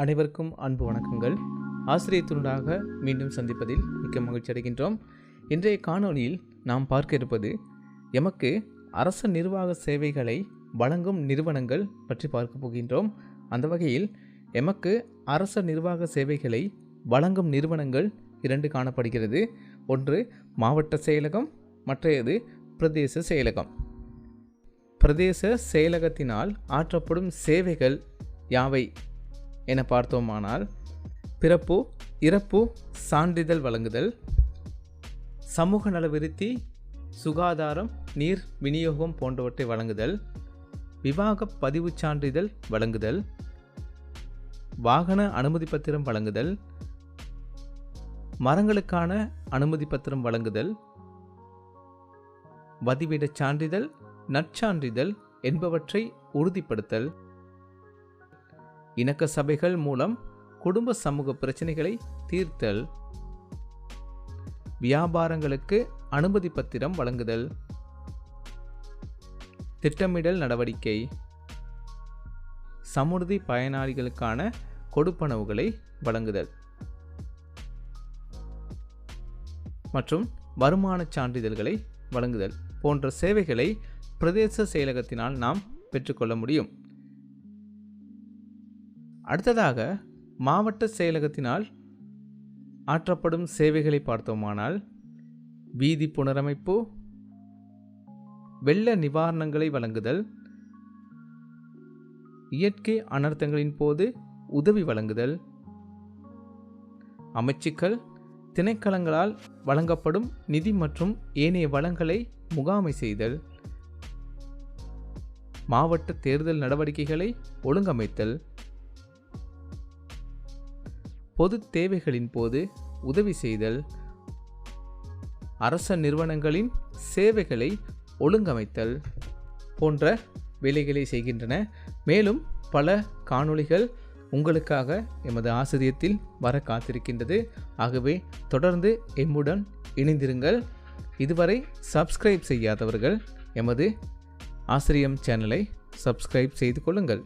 அனைவருக்கும் அன்பு வணக்கங்கள். ஆசிரியத்துடனாக மீண்டும் சந்திப்பதில் மிக்க மகிழ்ச்சி அடைகின்றோம். இன்றைய காணொளியில் நாம் பார்க்க இருப்பது எமக்கு அரச நிர்வாக சேவைகளை வழங்கும் நிறுவனங்கள் பற்றி பார்க்க போகின்றோம். அந்த வகையில் எமக்கு அரச நிர்வாக சேவைகளை வழங்கும் நிறுவனங்கள் இரண்டு காணப்படுகிறது. ஒன்று மாவட்ட செயலகம் மற்றையது பிரதேச செயலகம். பிரதேச செயலகத்தினால் ஆற்றப்படும் சேவைகள் யாவை? என பார்த்தோமானால் பிறப்பு இறப்பு சான்றிதழ் வழங்குதல் சமூக நலவிருத்தி சுகாதாரம் நீர் விநியோகம் போன்றவற்றை வழங்குதல் விவாக பதிவுச் சான்றிதழ் வழங்குதல் வாகன அனுமதி பத்திரம் வழங்குதல் மரங்களுக்கான அனுமதி பத்திரம் வழங்குதல் வதிவிடச் சான்றிதழ் நற்சான்றிதழ் என்பவற்றை உறுதிப்படுத்தல் இணக்க சபைகள் மூலம் குடும்ப சமூக பிரச்சனைகளை தீர்த்தல். வியாபாரங்களுக்கு அனுமதி பத்திரம் வழங்குதல். திட்டமிடல் நடவடிக்கை. சமுர்தி பயனாளிகளுக்கான கொடுப்பனவுகளை வழங்குதல். மற்றும் வருமானச் சான்றிதழ்களை வழங்குதல் போன்ற சேவைகளை பிரதேச செயலகத்தினால் நாம் பெற்றுக்கொள்ள முடியும். அடுத்ததாக மாவட்ட செயலகத்தினால் ஆற்றப்படும் சேவைகளை பார்த்தோமானால் வீதி புனரமைப்பு வெள்ள நிவாரணங்களை வழங்குதல் இயற்கை அனர்த்தங்களின் போது உதவி வழங்குதல் அமைச்சுக்கள் திணைக்களங்களால் வழங்கப்படும் நிதி மற்றும் ஏனைய வளங்களை முகாமை செய்தல் மாவட்ட தேர்தல் நடவடிக்கைகளை ஒழுங்கமைத்தல் பொது தேவைகளின் போது உதவி செய்தல் அரச நிறுவனங்களின் சேவைகளை ஒழுங்கமைத்தல் போன்ற வேலைகளை செய்கின்றன. மேலும் பல காணொளிகள் உங்களுக்காக எமது ஆசிரியத்தில் வர காத்திருக்கின்றது. ஆகவே தொடர்ந்து எம்முடன் இணைந்திருங்கள். இதுவரை சப்ஸ்கிரைப் செய்யாதவர்கள் எமது ஆசிரியம் சேனலை சப்ஸ்கிரைப் செய்து கொள்ளுங்கள்.